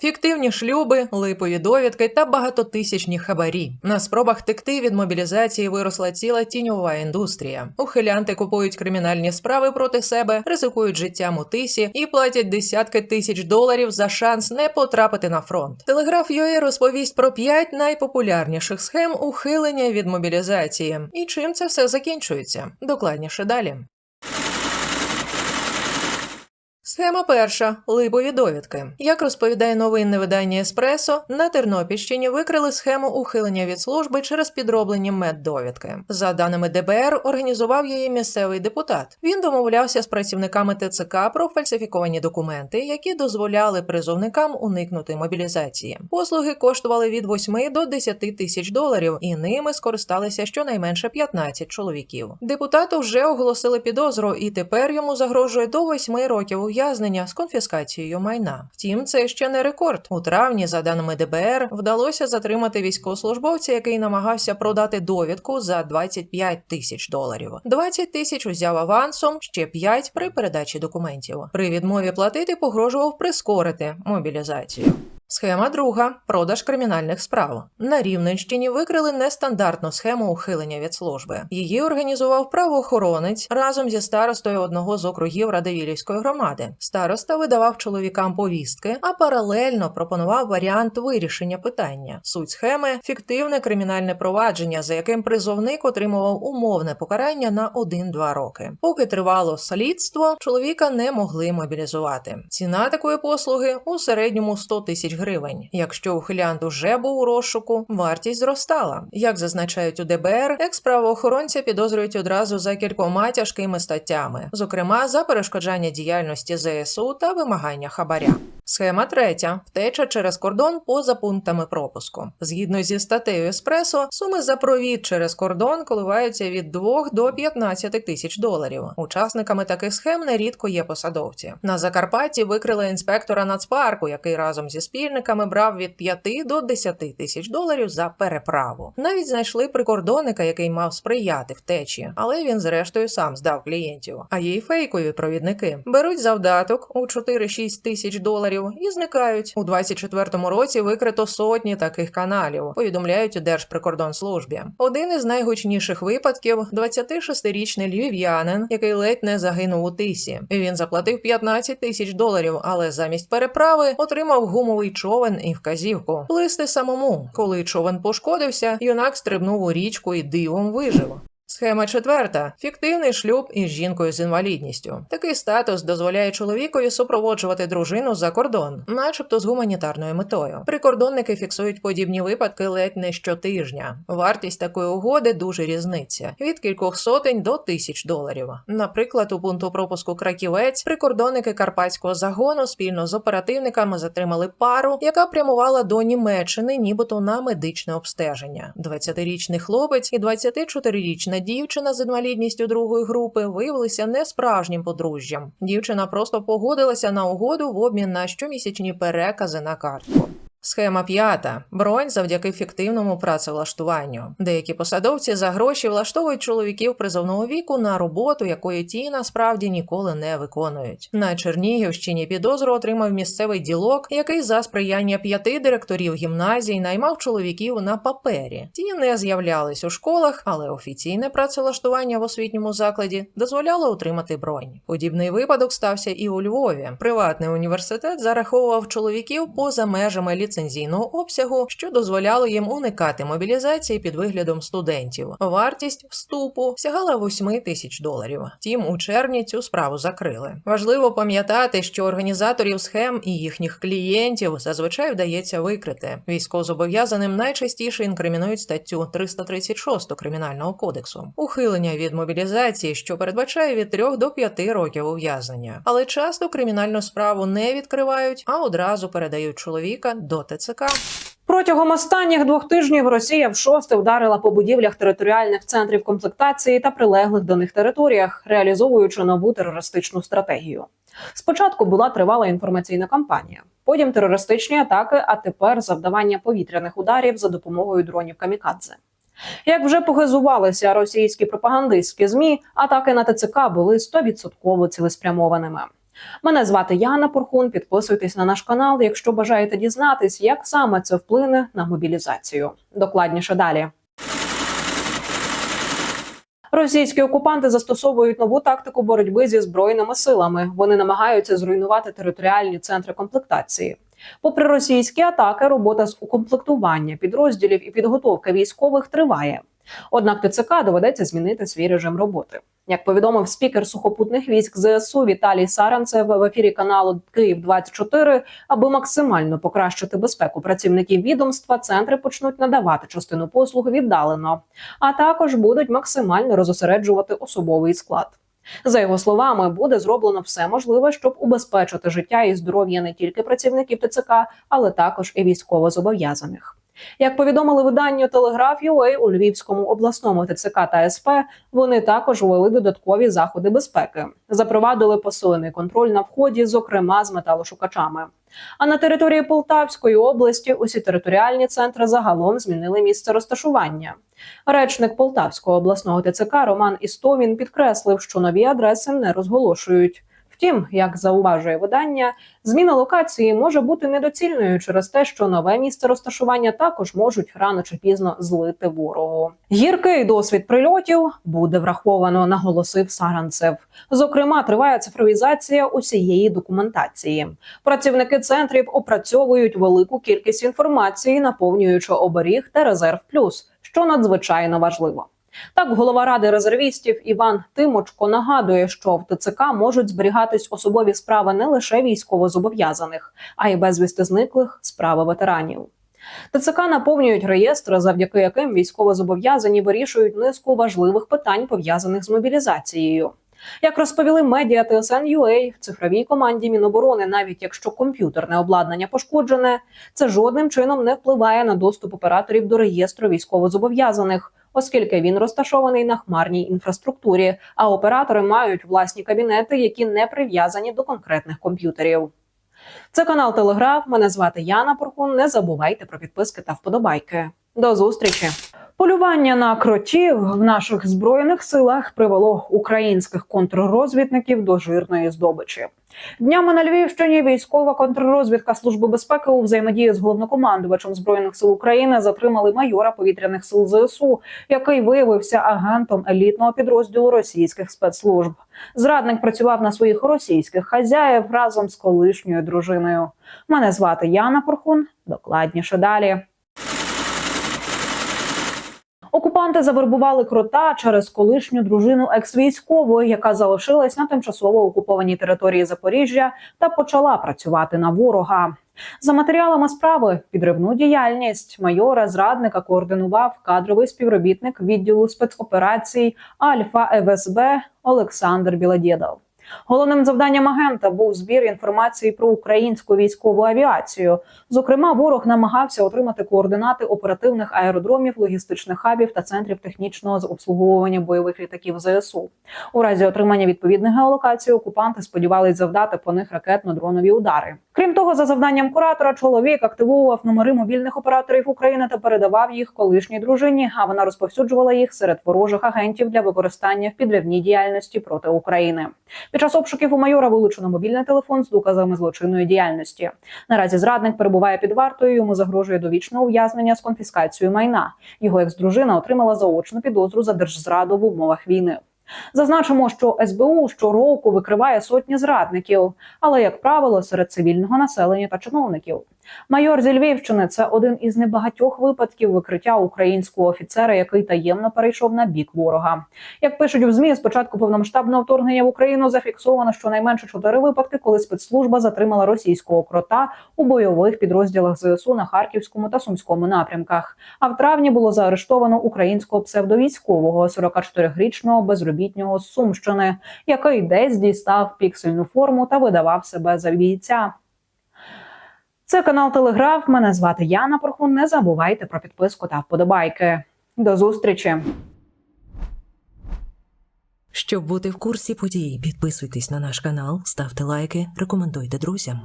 Фіктивні шлюби, липові довідки та багатотисячні хабарі. На спробах текти від мобілізації виросла ціла тіньова індустрія. Ухилянти купують кримінальні справи проти себе, ризикують життям у тисі і платять десятки тисяч доларів за шанс не потрапити на фронт. Телеграф UA розповість про п'ять найпопулярніших схем ухилення від мобілізації і чим це все закінчується. Докладніше далі. Схема перша липові довідки. Як розповідає новинне видання Еспресо, на Тернопільщині викрили схему ухилення від служби через підроблені меддовідки. За даними ДБР, організував її місцевий депутат. Він домовлявся з працівниками ТЦК про фальсифіковані документи, які дозволяли призовникам уникнути мобілізації. Послуги коштували від 8 до 10 тисяч доларів, і ними скористалися щонайменше 15 чоловіків. Депутату вже оголосили підозру, і тепер йому загрожує до 8 років ув'язнення з конфіскацією майна. Втім, це ще не рекорд. У травні, за даними ДБР, вдалося затримати військовослужбовця, який намагався продати довідку за 25 тисяч доларів. 20 тисяч узяв авансом, ще 5 при передачі документів. При відмові платити погрожував прискорити мобілізацію. Схема друга продаж кримінальних справ. На Рівненщині викрили нестандартну схему ухилення від служби. Її організував правоохоронець разом зі старостою одного з округів Радивілівської громади. Староста видавав чоловікам повістки, а паралельно пропонував варіант вирішення питання. Суть схеми фіктивне кримінальне провадження, за яким призовник отримував умовне покарання на 1-2 роки. Поки тривало слідство, чоловіка не могли мобілізувати. Ціна такої послуги у середньому 100 тисяч гривень. Якщо ухилянт уже був у розшуку, вартість зростала. Як зазначають у ДБР, екс-правоохоронця підозрюють одразу за кількома тяжкими статтями, зокрема за перешкоджання діяльності ЗСУ та вимагання хабаря. Схема третя втеча через кордон поза пунктами пропуску. Згідно зі статтею Еспресо, суми за провід через кордон коливаються від 2 до 15 тисяч доларів. Учасниками таких схем нерідко є посадовці. На Закарпатті викрили інспектора нацпарку, який разом зі спільниками брав від 5 до 10 тисяч доларів за переправу. Навіть знайшли прикордонника, який мав сприяти втечі, але він зрештою сам здав клієнтів. А є й фейкові провідники беруть завдаток у 4-6 тисяч доларів і зникають. У 24-му році викрито сотні таких каналів. Повідомляють у Держприкордонслужбі. Один із найгучніших випадків 26-річний львів'янин, який ледь не загинув у тисі. Він заплатив 15 тисяч доларів, але замість переправи отримав гумовий човен і вказівку. Плисти самому. Коли човен пошкодився, юнак стрибнув у річку і дивом вижив. Схема четверта фіктивний шлюб із жінкою з інвалідністю. Такий статус дозволяє чоловікові супроводжувати дружину за кордон, начебто з гуманітарною метою. Прикордонники фіксують подібні випадки ледь не щотижня. Вартість такої угоди дуже різниця від кількох сотень до тисяч доларів. Наприклад, у пункту пропуску Краківець прикордонники карпатського загону спільно з оперативниками затримали пару, яка прямувала до Німеччини, нібито на медичне обстеження. 20-річний хлопець і 24-річна дівчина з інвалідністю другої групи виявилися не справжнім подружжям. Дівчина просто погодилася на угоду в обмін на щомісячні перекази на картку. Схема п'ята бронь завдяки фіктивному працевлаштуванню. Деякі посадовці за гроші влаштовують чоловіків призовного віку на роботу, якої ті насправді ніколи не виконують. На Чернігівщині підозру отримав місцевий ділок, який за сприяння п'яти директорів гімназій наймав чоловіків на папері. Ті не з'являлись у школах, але офіційне працевлаштування в освітньому закладі дозволяло отримати бронь. Подібний випадок стався і у Львові. Приватний університет зараховував чоловіків поза межами ліцензійного обсягу, що дозволяло їм уникати мобілізації під виглядом студентів. Вартість вступу сягала 8 тисяч доларів. Втім, у червні цю справу закрили. Важливо пам'ятати, що організаторів схем і їхніх клієнтів зазвичай вдається викрити. Військовозобов'язаним найчастіше інкримінують статтю 336 кримінального кодексу ухилення від мобілізації, що передбачає від 3 до 5 років ув'язнення. Але часто кримінальну справу не відкривають, а одразу передають чоловіка до ТЦК. Протягом останніх двох тижнів Росія вшосте вдарила по будівлях територіальних центрів комплектації та прилеглих до них територіях, реалізовуючи нову терористичну стратегію. Спочатку була тривала інформаційна кампанія, потім терористичні атаки, а тепер завдавання повітряних ударів за допомогою дронів камікадзе. Як вже похизувалися російські пропагандистські змі, атаки на ТЦК були 100% цілеспрямованими. Мене звати Яна Порхун. Підписуйтесь на наш канал, якщо бажаєте дізнатись, як саме це вплине на мобілізацію. Докладніше далі. Російські окупанти застосовують нову тактику боротьби зі збройними силами. Вони намагаються зруйнувати територіальні центри комплектації. Попри російські атаки, робота з укомплектування підрозділів і підготовка військових триває. Однак ТЦК доведеться змінити свій режим роботи. Як повідомив спікер сухопутних військ ЗСУ Віталій Саранцев в ефірі каналу Київ 24 аби максимально покращити безпеку працівників відомства, центри почнуть надавати частину послуг віддалено, а також будуть максимально розосереджувати особовий склад. За його словами, буде зроблено все можливе, щоб убезпечити життя і здоров'я не тільки працівників ТЦК, але також і військовозобов'язаних. Як повідомили виданню Телеграф UA у Львівському обласному ТЦК та СП, вони також ввели додаткові заходи безпеки, запровадили посилений контроль на вході, зокрема з металошукачами. А на території Полтавської області усі територіальні центри загалом змінили місце розташування. Речник Полтавського обласного ТЦК Роман Істовін підкреслив, що нові адреси не розголошують. Втім, як зауважує видання, зміна локації може бути недоцільною через те, що нове місце розташування також можуть рано чи пізно злити ворогу. Гіркий досвід прильотів буде враховано, наголосив Саранцев. Зокрема, триває цифровізація усієї документації. Працівники центрів опрацьовують велику кількість інформації, наповнюючи оберіг та резерв плюс, що надзвичайно важливо. Так, голова ради резервістів Іван Тимочко нагадує, що в ТЦК можуть зберігатись особові справи не лише військовозобов'язаних, а й безвісти зниклих справи ветеранів. ТЦК наповнюють реєстри, завдяки яким військовозобов'язані вирішують низку важливих питань пов'язаних з мобілізацією. Як розповіли медіа TSN.ua, в цифровій команді Міноборони, навіть якщо комп'ютерне обладнання пошкоджене, це жодним чином не впливає на доступ операторів до реєстру військовозобов'язаних, оскільки він розташований на хмарній інфраструктурі, а оператори мають власні кабінети, які не прив'язані до конкретних комп'ютерів. Це канал Телеграф. Мене звати Яна Порхун. Не забувайте про підписки та вподобайки. До зустрічі! Полювання на кротів в наших збройних силах привело українських контррозвідників до жирної здобичі. Днями на Львівщині військова контррозвідка Служби безпеки у взаємодії з головнокомандувачем збройних сил України затримали майора повітряних сил ЗСУ, який виявився агентом елітного підрозділу російських спецслужб. Зрадник працював на своїх російських хазяїв разом з колишньою дружиною. Мене звати Яна Порхун. Докладніше далі. Окупанти завербували крота через колишню дружину екс-військової, яка залишилась на тимчасово окупованій території Запоріжжя та почала працювати на ворога. За матеріалами справи підривну діяльність майора зрадника координував кадровий співробітник відділу спецоперацій Альфа ФСБ Олександр Білодєдов. Головним завданням агента був збір інформації про українську військову авіацію. Зокрема, ворог намагався отримати координати оперативних аеродромів, логістичних хабів та центрів технічного обслуговування бойових літаків ЗСУ. У разі отримання відповідних геолокацій окупанти сподівались завдати по них ракетно-дронові удари. Крім того, за завданням куратора, чоловік активовував номери мобільних операторів України та передавав їх колишній дружині. А вона розповсюджувала їх серед ворожих агентів для використання в підривній діяльності проти України. Під час обшуків у майора вилучено мобільний телефон з доказами злочинної діяльності. Наразі зрадник перебуває під вартою. Йому загрожує довічне ув'язнення з конфіскацією майна. Його екс-дружина отримала заочну підозру за держзраду в умовах війни. Зазначимо, що СБУ щороку викриває сотні зрадників, але як правило серед цивільного населення та чиновників. Майор зі Львівщини це один із небагатьох випадків викриття українського офіцера, який таємно перейшов на бік ворога. Як пишуть у змі, з початку повномасштабного вторгнення в Україну зафіксовано щонайменше чотири випадки, коли спецслужба затримала російського крота у бойових підрозділах ЗСУ на харківському та сумському напрямках. А в травні було заарештовано українського псевдовійськового 44-річного безробітнього з Сумщини, який десь дістав піксельну форму та видавав себе за бійця. Це канал Телеграф. Мене звати Яна Прохун. Не забувайте про підписку та вподобайки. До зустрічі. Щоб бути в курсі подій, підписуйтесь на наш канал, ставте лайки, рекомендуйте друзям.